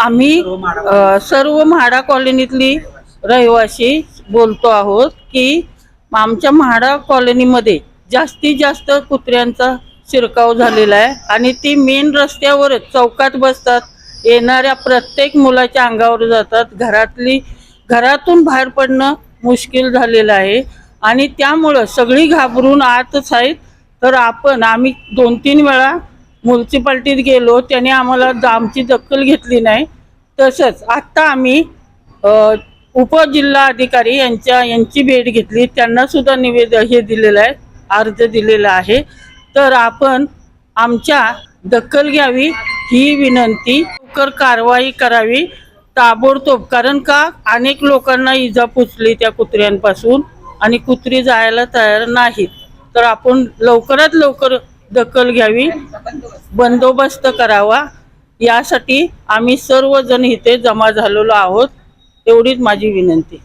आम्ही अ, सर्व म्हाडा कॉलनीतली रहिवासी बोलतो आहोत की आमच्या म्हाडा कॉलनीमध्ये जास्तीत जास्त कुत्र्यांचा शिरकाव झालेला आहे आणि ती मेन रस्त्यावरच चौकात बसतात. येणाऱ्या प्रत्येक मुलाच्या अंगावर जातात. घरातली घरातून बाहेर पडणं मुश्किल झालेलं आहे आणि त्यामुळं सगळी घाबरून आतच आहेत. तर आपण आम्ही दोन तीन वेळा म्युन्सिपाल्टीत गेलो त्याने आम्हाला आमची दखल घेतली नाही. तसंच आत्ता आम्ही उपजिल्हा अधिकारी यांच्या यांची भेट घेतली. त्यांना सुद्धा निवेद हे दिलेलं आहे अर्ज दिलेला आहे. तर आपण आमच्या दखल घ्यावी ही विनंती. लवकर कारवाई करावी ताबडतोब. कारण का? अनेक लोकांना इजा पोचली त्या कुत्र्यांपासून आणि कुत्री जायला तयार नाहीत. तर आपण लवकरात लवकर दखल घ्यावी. बंदोबस्त करावा. यासाठी आम्ही सर्वजण इथे जमा झालेलो आहोत. एवढीच माझी विनंती.